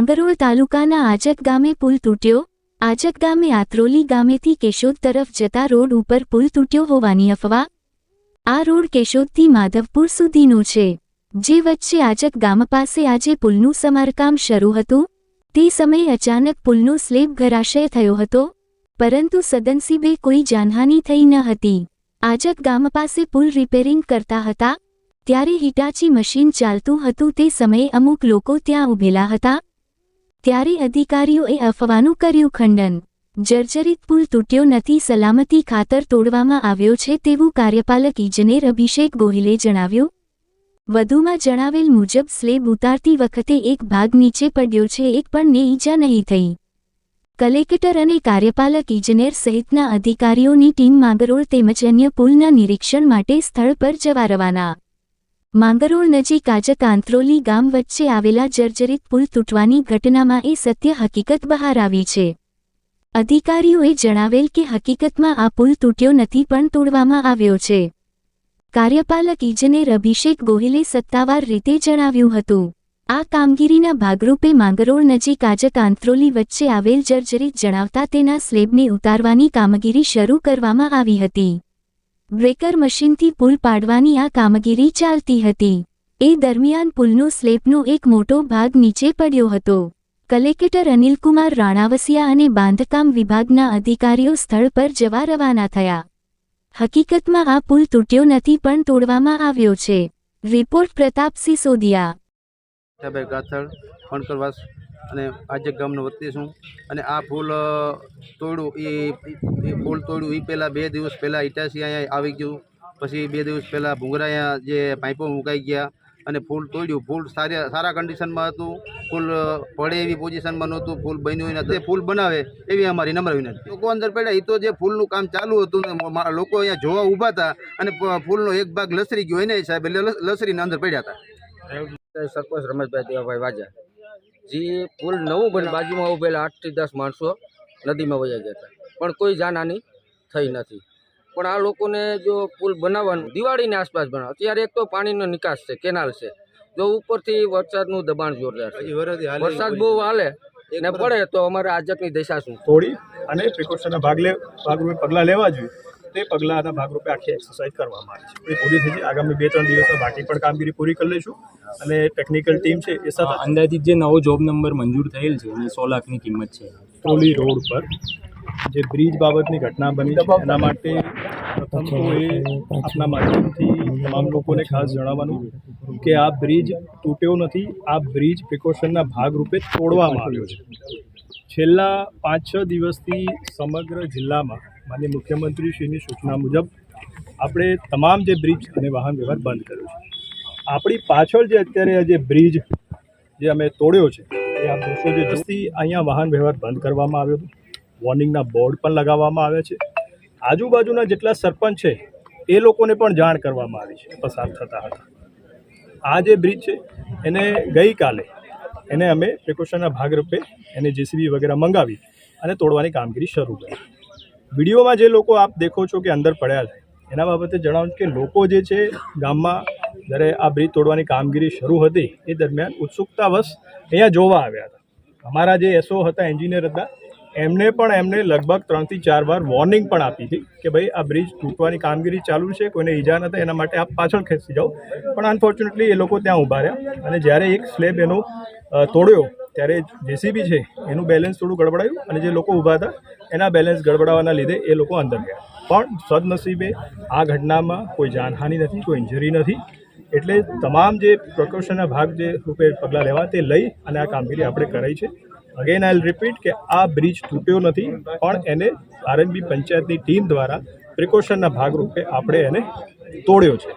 માંગરોળ તાલુકાના આજક ગામે પુલ તૂટ્યો. આજક ગામે આત્રોલી ગામેથી કેશોદ તરફ જતા રોડ ઉપર પુલ તૂટ્યો હોવાની અફવા. આ રોડ કેશોદથી માધવપુર સુધીનો છે. જે વચ્ચે આજક ગામ પાસે આજે પુલનું સમારકામ શરૂ હતું. તે સમયે અચાનક પુલનો સ્લેબ ઘરાશય થયો હતો. પરંતુ સદનસીબે કોઈ જાનહાનિ થઈ ન હતી. આજક ગામ પાસે પુલ રિપેરિંગ કરતા હતા. ત્યારે હિટાચી મશીન ચાલતું હતું તે સમયે અમુક લોકો ત્યાં ઊભેલા હતા. ત્યારે અધિકારીઓએ અફવાનું કર્યું. ખંડન. જર્જરિત પુલ તૂટ્યો નથી. સલામતી ખાતર તોડવામાં આવ્યો છે તેવું કાર્યપાલક ઇજનેર અભિષેક ગોહિલે જણાવ્યું. વધુમાં જણાવેલ મુજબ સ્લેબ ઉતારતી વખતે એક ભાગ નીચે પડ્યો છે, એક પણ ને ઈજા નહીં થઈ. કલેક્ટર અને કાર્યપાલક ઇજનેર સહિતના અધિકારીઓની ટીમ માંગરોળ તેમજ અન્ય પુલના નિરીક્ષણ માટે સ્થળ પર જવા રવાના. માંગરોળ નજીક આજક આંત્રોલી ગામ વચ્ચે આવેલા જર્જરિત પુલ તૂટવાની ઘટનામાં એ સત્ય હકીકત બહાર આવી છે. અધિકારીઓએ જણાવેલ કે હકીકતમાં આ પુલ તૂટ્યો નથી પણ તોડવામાં આવ્યો છે. કાર્યપાલક ઇજનેર અભિષેક ગોહિલે સત્તાવાર રીતે જણાવ્યું હતું. આ કામગીરીના ભાગરૂપે માંગરોળ નજીક આજક આંત્રોલી વચ્ચે આવેલ જર્જરિત જણાવતા તેના સ્લેબને ઉતારવાની કામગીરી શરૂ કરવામાં આવી હતી. બ્રેકર મશીનથી પુલ પાડવાની આ કામગીરી ચાલતી હતી. એ દરમિયાન પુલનો સ્લેબનો એક મોટો ભાગ નીચે પડ્યો હતો. કલેક્ટર અનિલકુમાર રાણાવસિયા અને બાંધકામ વિભાગના અધિકારીઓ સ્થળ પર જવા રવાના થયા. હકીકતમાં આ પુલ તૂટ્યો નથી પણ તોડવામાં આવ્યો છે. રિપોર્ટ પ્રતાપસિંહ સોદિયા. અને આજે ગામનો વતની છું. અને આ ફૂલ તોડ્યું એ ફૂલ તોડ્યું એ પહેલાં બે દિવસ પહેલાં ઇટાસી અહીંયા આવી ગયું. પછી બે દિવસ પહેલાં ભૂંગરા જે પાઇપો મુકાઈ ગયા અને ફૂલ તોડ્યું. ફૂલ સારા સારા કન્ડિશનમાં હતું. ફૂલ પડે એવી પોઝિશનમાં નહોતું. ફૂલ બન્યું નથી. ફૂલ બનાવે એવી અમારી નમ્ર વિનંતી. લોકો અંદર પડ્યા. એ તો જે ફૂલનું કામ ચાલુ હતું ને લોકો અહીંયા જોવા ઊભા હતા અને ફૂલનો એક ભાગ લસરી ગયો. એને સાહેબ એટલે લસ- લસરીને અંદર પડ્યા હતા. સરપંચ રમેશભાઈ દેવાભાઈ વાજા. જે પુલ નવું બને બાજુમાં ઉભેલા આઠથી દસ માણસો નદીમાં વયા ગયા હતા. પણ કોઈ જાનહાની થઈ નથી. પણ આ લોકોને જો પુલ બનાવવાનું દિવાળીની આસપાસ બનાવો અત્યારે એક તો પાણીનો નિકાસ છે કેનાલ છે. જો ઉપરથી વરસાદનું દબાણ જોરદાર છે. વરસાદ બહુ હાલે. ને પડે તો અમારે આજકની દશા શું? થોડી અને પ્રિકોશનના ભાગ લે ભાગરૂપે પગલાં લેવા જોઈએ. તે પગલાંના ભાગરૂપે આખી એક્સરસાઇઝ કરવામાં આવી છે. એ પૂરી થઈ છે આગામી બે ત્રણ દિવસમાં બાકી પણ કામગીરી પૂરી કરી લઈશું. અને ટેકનિકલ ટીમ છે એ સાથે અંદાજિત જે નવો જોબ નંબર મંજૂર થયેલ છે અને સો લાખની કિંમત છે. ટોલી રોડ પર જે બ્રિજ બાબતની ઘટના બની એના માટે પ્રથમ તો એ આપના માધ્યમથી તમામ લોકોને ખાસ જણાવવાનું કે આ બ્રિજ તૂટ્યો નથી આ બ્રિજ પ્રિકોશનના ભાગરૂપે તોડવામાં આવ્યો છે. છેલ્લા પાંચ છ દિવસથી સમગ્ર જિલ્લામાં માનનીય મુખ્યમંત્રીશ્રીની સૂચના મુજબ આપણે તમામ જે બ્રિજ અને વાહન વ્યવહાર બંધ કર્યો છે. આપણી પાછળ જે અત્યારે આ જે બ્રિજ જે અમે તોડ્યો છે, એ આપ જોશો જે જસ્તી અહીંયા વાહન વ્યવહાર બંધ કરવામાં આવ્યો હતો. વોર્નિંગના બોર્ડ પણ લગાવવામાં આવ્યા છે. આજુબાજુના જેટલા સરપંચ છે, એ લોકોને પણ જાણ કરવામાં આવી છે, પસાર થતા હતા. આ જે બ્રિજ છે, એને ગઈકાલે એને અમે પ્રિકોશનના ભાગરૂપે એને જેસીબી વગેરે મંગાવી અને તોડવાની કામગીરી શરૂ કરી. વિડીયોમાં જે લોકો આપ દેખો છો કે અંદર પડ્યા છે, એના બાબતે જણાવું કે લોકો જે છે ગામમાં જ્યારે આ બ્રિજ તોડવાની કામગીરી શરૂ હતી, એ દરમિયાન ઉત્સુકતાવશ અહીંયા જોવા આવ્યા હતા. અમારા જે એસઓ હતા, એન્જિનિયર હતા, એમને પણ એમને લગભગ ત્રણથી ચાર વાર વોર્નિંગ પણ આપી હતી કે ભાઈ આ બ્રિજ તૂટવાની કામગીરી ચાલુ છે, કોઈને ઈજા નથી એના માટે આપ પાછળ ખેંચી જાઓ. પણ અનફોર્ચ્યુનેટલી એ લોકો ત્યાં ઊભા રહ્યા અને જ્યારે એક સ્લેબ એનો તોડ્યો ત્યારે જેસીબી છે, એનું બેલેન્સ થોડું ગડબડાયું અને જે લોકો ઊભા હતા, એના બેલેન્સ ગડબડાવાના લીધે એ લોકો અંદર ગયા. પણ સદનસીબે આ ઘટનામાં કોઈ જાનહાનિ નથી, કોઈ ઇન્જરી નથી. એટલે તમામ જે પ્રિકોશનના ભાગ જે રૂપે પગલાં લેવા તે લઈ અને આ કામગીરી આપણે કરાઈ છે. અગેન આઈ રિપીટ કે આ બ્રિજ તૂટ્યો નથી, પણ એને આરએનબી પંચાયતની ટીમ દ્વારા પ્રિકોશનના ભાગરૂપે આપણે એને તોડ્યો છે.